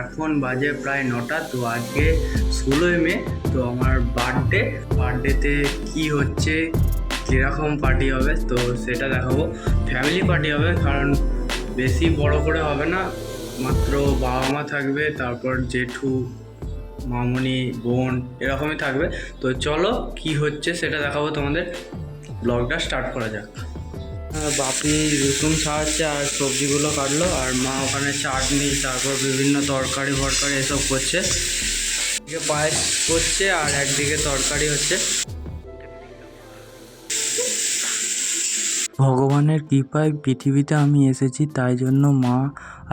এখন বাজে প্রায় নটা, তো আজকে ষোলোই মে, তো আমার বার্থডে বার্থডেতে কি হচ্ছে, কীরকম পার্টি হবে, তো সেটা দেখাবো। ফ্যামিলি পার্টি হবে, কারণ বেশি বড় করে হবে না। মাত্র বাবা মা থাকবে, তারপর জেঠু, মামনি, বোন, এরকমই থাকবে। তো চলো, কি হচ্ছে সেটা দেখাবো তোমাদের। ব্লগটা স্টার্ট করা যাক। বাপি রসুন সাহায্যে আর সবজিগুলো কাটলো আর মা ওখানে চাটনি তারপর বিভিন্ন তরকারি ফরকারি এসব করছে। পায়েস করছে আর একদিকে তরকারি হচ্ছে। ভগবানের কৃপায় পৃথিবীতে আমি এসেছি তাই জন্য মা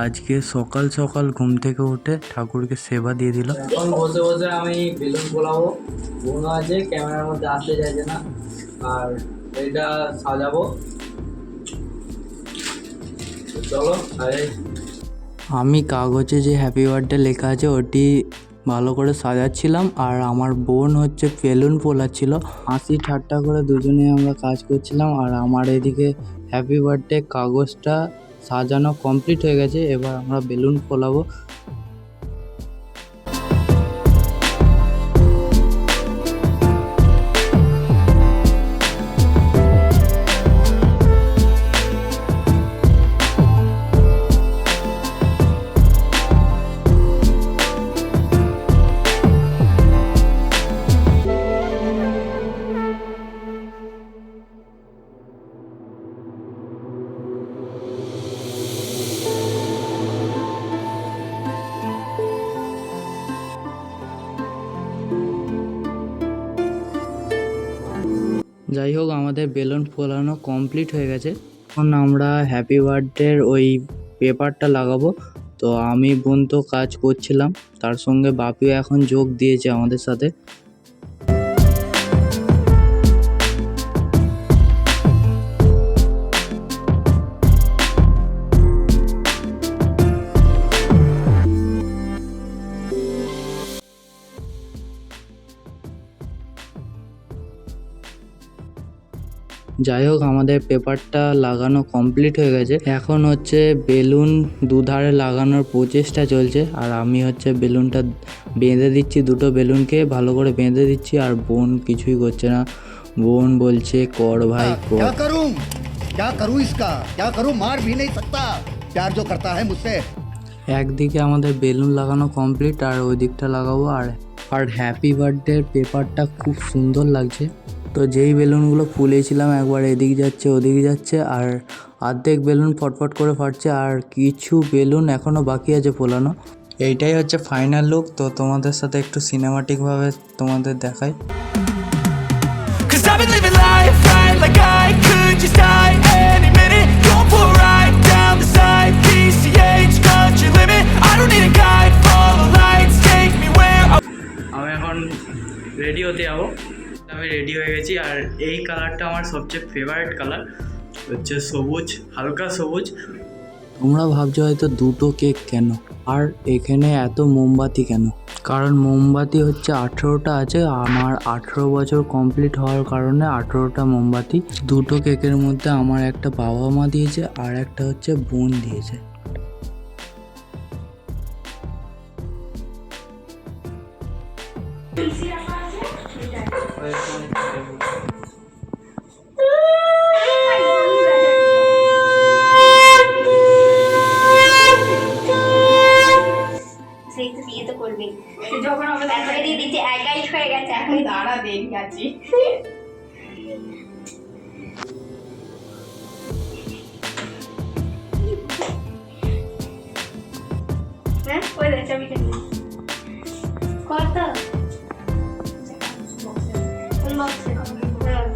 আজকে সকাল সকাল ঘুম থেকে উঠে ঠাকুরকে সেবা দিয়ে দিল। এখন বসে বসে আমি বেলুন পোলাবো বোন আছে ক্যামেরার মধ্যে আসতে চাইছে না। আর এটা সাজাবো। চলো আমি কাগজে যে হ্যাপি বার্থডে লেখা আছে, ওটি ভালো করে সাজাচ্ছিলাম, আর আমার বোন হচ্ছে বেলুন পোলাচ্ছিল হাসি ঠাট্টা করে দুজনে আমরা কাজ করছিলাম, আর আমার এদিকে হ্যাপি বার্থডে কাগজটা সাজানো কমপ্লিট হয়ে গেছে, এবার আমরা বেলুন ফোলাবো। যাই হোক, আমাদের বেলুন ফোলানো কমপ্লিট হয়ে গেছে। এখন আমরা হ্যাপি বার্থডের ওই পেপারটা লাগাবো। তো আমি বোন তো কাজ করছিলাম, তার সঙ্গে বাপিও এখন যোগ দিয়েছে আমাদের সাথে। যাই হোক আমাদের পেপারটা লাগানো কমপ্লিট হয়ে গেছে এখন হচ্ছে বেলুন দুধারে লাগানোর প্রচেষ্টা চলছে আর আমি হচ্ছে বেলুনটা বেঁধে দিচ্ছি দুটো বেলুনকে ভালো করে বেঁধে দিচ্ছি আর বোন কিছুই করছে না বোন বলছে কর ভাই কর क्या करूं क्या करूं इसका क्या करूं मार भी नहीं सकता प्यार जो करता है मुझसे একদিকে আমাদের বেলুন লাগানো কমপ্লিট আর ওই দিকটা লাগাবো আর আর হ্যাপি বার্থডে পেপারটা খুব সুন্দর লাগছে তো যেই বেলুনগুলো ফুলেছিলাম একবার এদিক যাচ্ছে ওদিক যাচ্ছে আর অর্ধেক বেলুন ফটফট করে ফাটছে আর কিছু বেলুন এখনও বাকি আছে ফোলানো। এইটাই হচ্ছে ফাইনাল লুক তো তোমাদের সাথে একটু সিনেমাটিকভাবে তোমাদের দেখাই। রেডি হতে যাব। আমি রেডি হয়ে গেছি। আর এই কালারটা আমার সবচেয়ে ফেভারিট কালার হচ্ছে সবুজ, হালকা সবুজ। তোমরা ভাবছ হয়তো দুটো কেক কেন? আর এখানে এত মোমবাতি কেন? কারণ মোমবাতি হচ্ছে আঠেরোটা আছে। আমার আঠেরো বছর কমপ্লিট হওয়ার কারণে আঠেরোটা মোমবাতি। দুটো কেকের মধ্যে আমার একটা বাবা মা দিয়েছে আর একটা হচ্ছে বোন দিয়েছে। এখন দাঁড়া দেখি আছি। হ্যাঁ কত হ্যাঁ।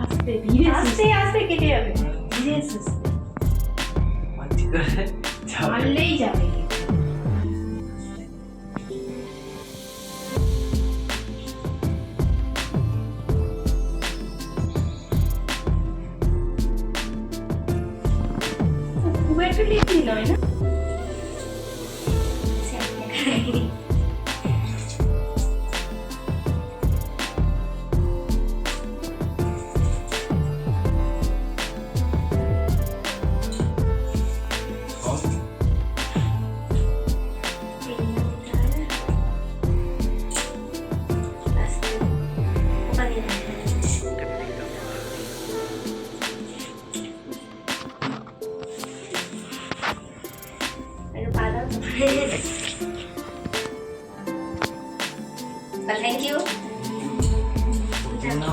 আস্তে ধীরে আস্তে আস্তে কেটে যাবে। ধীরে মারলেই যাবে। খুব একটু লিখি নয় না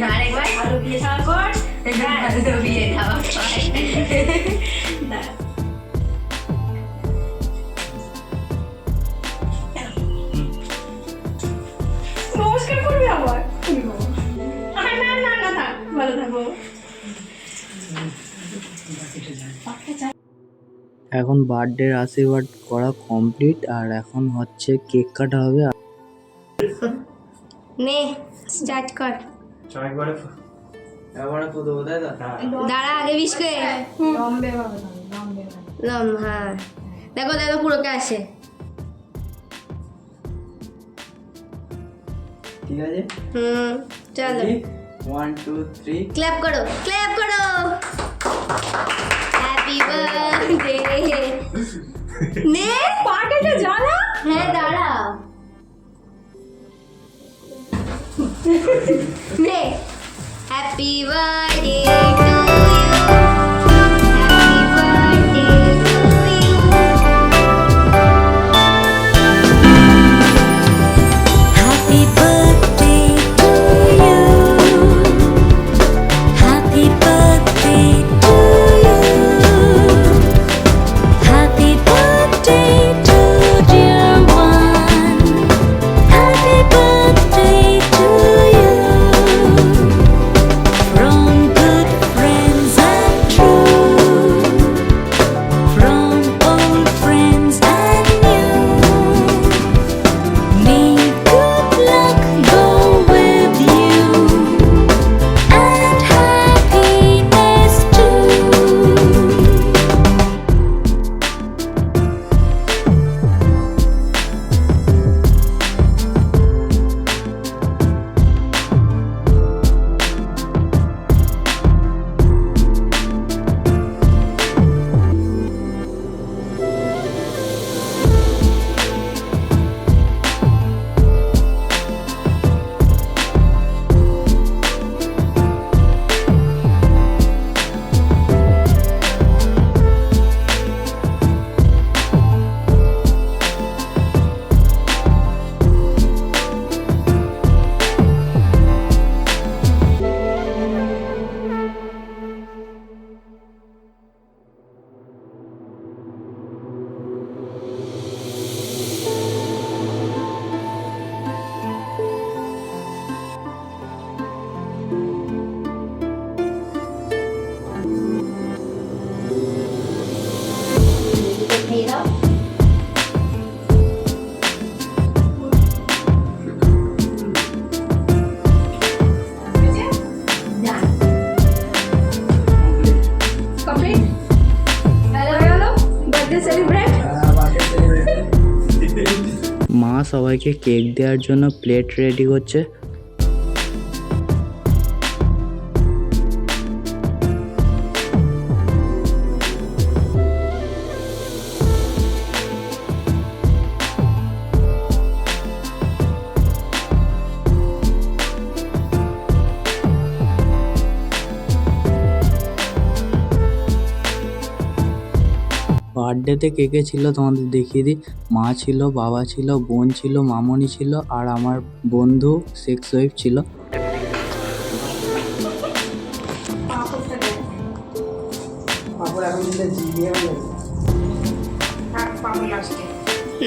করবি আবার? আরে না না না থাক ভালো থাকো। এখন বার্থডের আশীর্বাদ করা কমপ্লিট আর এখন হচ্ছে কেক কাটা হবে। নে স্টার্ট কর। একবারে একবারে কত বোধহয় দাঁড়া আগে বিশ করে লম্বে ভাবে লম্বে ভাবে লম হ্যাঁ। দেখো দেখো আসে ঠিক আছে? হুম চলো। ওয়ান টু থ্রি ক্ল্যাপ করো ক্ল্যাপ করো। হ্যাপি বার্থডে নে। জানা হ্যাঁ দাঁড়া নে হ্যাপি বার্থডে সেলিব্রেট মা সবাইকে কেক দেওয়ার জন্য প্লেট রেডি করছে। বার্থডেতে কে কে ছিল তোমাদের দেখিয়ে দিই। মা ছিল বাবা ছিল বোন ছিল মামনি ছিল আর আমার বন্ধু সেক্স ওয়াইফ ছিল।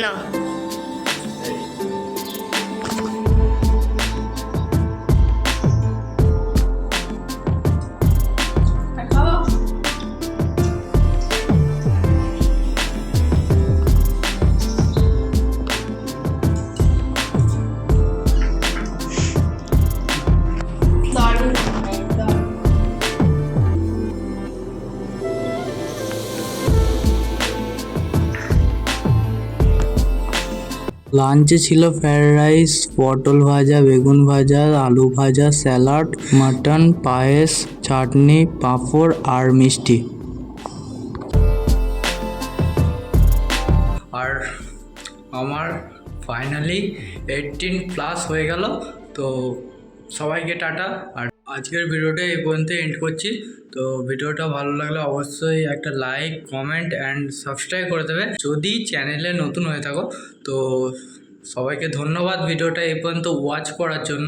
না। লাঞ্চে ছিল ফ্রায়েড রাইস পটল ভাজা, বেগুন ভাজা, আলু ভাজা স্যালাড মাটন পায়েস, চাটনি, পাঁপড় আর মিষ্টি। আর আমার ফাইনালি এইটিন প্লাস হয়ে গেল, তো সবাইকে টাটা, আর আজকের ভিডিওটা এই পর্যন্ত এন্ড করছি তো ভিডিওটা ভালো লাগলে অবশ্যই একটা লাইক কমেন্ট অ্যান্ড সাবস্ক্রাইব করে দেবে যদি চ্যানেলে নতুন হয়ে থাকো, তো সবাইকে ধন্যবাদ ভিডিওটা এই পর্যন্ত ওয়াচ করার জন্য!